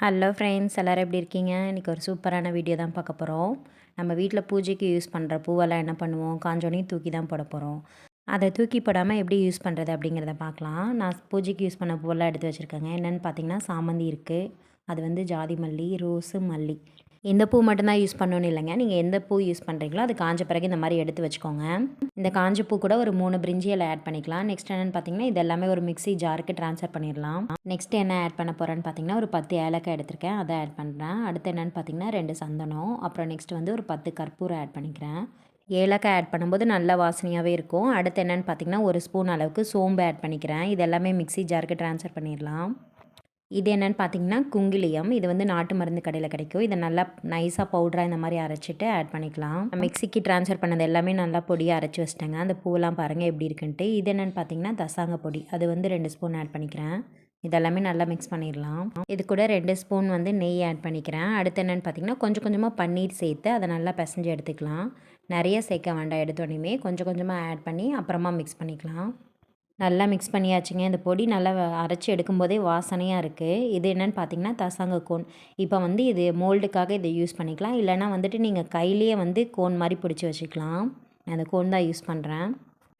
Hello friends எல்லோரும் எப்படி இருக்கீங்க? இன்றைக்கி ஒரு சூப்பரான வீடியோ தான் பார்க்க போகிறோம் நம்ம வீட்டில் பூஜைக்கு யூஸ் பண்ணுற பூவெல்லாம் என்ன பண்ணுவோம்? காஞ்சோனையும் தூக்கி தான் போட போகிறோம் அதை தூக்கி போடாமல் எப்படி யூஸ் பண்ணுறது அப்படிங்கிறத பார்க்கலாம். நான் பூஜைக்கு யூஸ் பண்ண பூவெல்லாம் எடுத்து வச்சுருக்கேங்க. என்னென்னு பார்த்தீங்கன்னா சாமந்தி இருக்குது அது வந்து ஜாதி மல்லி ரோஸு மல்லி. இந்த பூ மட்டும்தான் யூஸ் பண்ணணும் இல்லைங்க. நீங்கள் எந்த பூ யூஸ் பண்ணுறீங்களோ அது காஞ்ச பிறகு இந்த மாதிரி எடுத்து வச்சுக்கோங்க. இந்த காஞ்ச பூ கூட ஒரு மூணு பிரிஞ்சியில் ஆட் பண்ணிக்கலாம். நெக்ஸ்ட் என்னென்னு பார்த்தீங்கன்னா இது எல்லாமே ஒரு மிக்ஸி ஜாருக்கு ட்ரான்ஸ்ஃபர் பண்ணிடலாம். நெக்ஸ்ட் என்ன ஆட் பண்ண போகிறேன்னு பார்த்தீங்கன்னா ஒரு பத்து ஏலக்காய் எடுத்திருக்கேன். அதை ஆட் பண்ணுறேன் அடுத்து என்னென்னு பார்த்தீங்கன்னா ரெண்டு சந்தனம். அப்புறம் நெக்ஸ்ட் வந்து ஒரு பத்து கற்பூரம் ஆட் பண்ணிக்கிறேன். ஏலக்காய் ஆட் பண்ணும்போது நல்ல வாசனையாகவே இருக்கும். அடுத்து என்னென்னு பார்த்தீங்கன்னா ஒரு ஸ்பூன் அளவுக்கு சோம்பு ஆட் பண்ணிக்கிறேன். இது எல்லாமே மிக்ஸி ஜாருக்கு ட்ரான்ஸ்ஃபர் பண்ணிடலாம். இது என்னென்னு பார்த்தீங்கன்னா குங்கிலியம். இது வந்து நாட்டு மருந்து கடையில் கிடைக்கும். இதை நல்லா நைஸாக பவுடராக இந்த மாதிரி அரைச்சிட்டு ஆட் பண்ணிக்கலாம். மிக்சிக்கு ட்ரான்ஸ்ஃபர் பண்ணது எல்லாமே நல்லா பொடியாக அரைச்சி வச்சிட்டேங்க. அந்த பூவெல்லாம் பாருங்கள் எப்படி இருக்குன்ட்டு. இது என்னென்னு பார்த்தீங்கன்னா தசாங்க பொடி. அது வந்து ரெண்டு ஸ்பூன் ஆட் பண்ணிக்கிறேன். இதெல்லாமே நல்லா மிக்ஸ் பண்ணிடலாம். இது கூட ரெண்டு ஸ்பூன் வந்து நெய் ஆட் பண்ணிக்கிறேன். அடுத்து என்னென்னு பார்த்தீங்கன்னா கொஞ்சம் கொஞ்சமாக பன்னீர் சேர்த்து அதை நல்லா பிசைஞ்சு எடுத்துக்கலாம். நிறைய சேர்க்க வேண்டாம். எடுத்தோடனே கொஞ்சம் கொஞ்சமாக ஆட் பண்ணி அப்புறமா மிக்ஸ் பண்ணிக்கலாம். நல்லா மிக்ஸ் பண்ணியாச்சுங்க. இந்த பொடி நல்லா அரைச்சி எடுக்கும்போதே வாசனையாக இருக்குது இது என்னென்னு பார்த்தீங்கன்னா தசாங்க கோன். இப்போ வந்து இது மோல்டுக்காக இதை யூஸ் பண்ணிக்கலாம். இல்லைனா வந்துட்டு நீங்கள் கையிலேயே வந்து கோன் மாதிரி பிடிச்சி வச்சுக்கலாம். அந்த கோன் தான் யூஸ் பண்ணுறேன்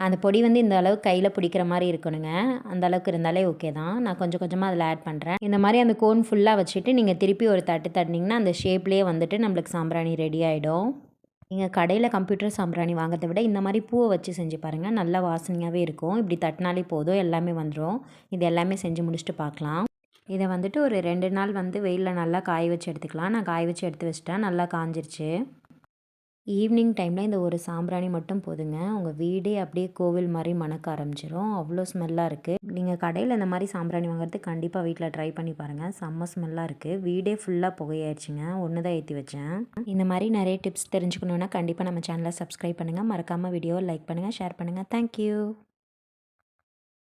அந்த பொடி வந்து இந்த அளவுக்கு கையில் பிடிக்கிற மாதிரி இருக்கணுங்க. அந்த அளவுக்கு இருந்தாலே ஓகே தான். நான் கொஞ்சம் கொஞ்சமாக அதில் ஆட் பண்ணுறேன் இந்த மாதிரி அந்த கோன் ஃபுல்லாக வச்சுட்டு நீங்கள் திருப்பி ஒரு தட்டு தட்டினீங்கன்னா அந்த ஷேப்லேயே வந்துட்டு நம்மளுக்கு சாம்பிராணி ரெடி ஆகிடும் நீங்கள் கடையில் கம்ப்யூட்டர் சாம்பிராணி வாங்கிறத விட இந்த மாதிரி பூவை வச்சு செஞ்சு பாருங்கள் நல்ல வாசனையாகவே இருக்கும். இப்படி தட்டினாலே போதும். எல்லாமே வந்துடும் இது எல்லாமே செஞ்சு முடிச்சுட்டு பார்க்கலாம் இதை வந்துட்டு ஒரு ரெண்டு நாள் வந்து வெயிலில் நல்லா காய வச்சு எடுத்துக்கலாம். நான் காய வச்சு எடுத்து வச்சிட்டேன். நல்லா காஞ்சிருச்சு. ஈவினிங் டைமில் இந்த ஒரு சாம்பிராணி மட்டும் போதுங்க. உங்கள் வீடே அப்படியே கோவில் மாதிரி மணக்க ஆரம்பிச்சிடும் அவ்வளோ ஸ்மெல்லாக இருக்குது நீங்கள் கடையில் இந்த மாதிரி சாம்பிராணி வாங்குறது கண்டிப்பாக வீட்டில் ட்ரை பண்ணி பாருங்கள் செம்ம ஸ்மெல்லாக இருக்குது வீடே ஃபுல்லாக புகையாயிடுச்சுங்க ஒன்று தான் ஏற்றி வச்சேன். இந்த மாதிரி நிறைய டிப்ஸ் தெரிஞ்சுக்கணுன்னா கண்டிப்பாக நம்ம சேனலை சப்ஸ்கிரைப் பண்ணுங்கள் மறக்காமல் வீடியோவை லைக் பண்ணுங்கள் ஷேர் பண்ணுங்கள் தேங்க்யூ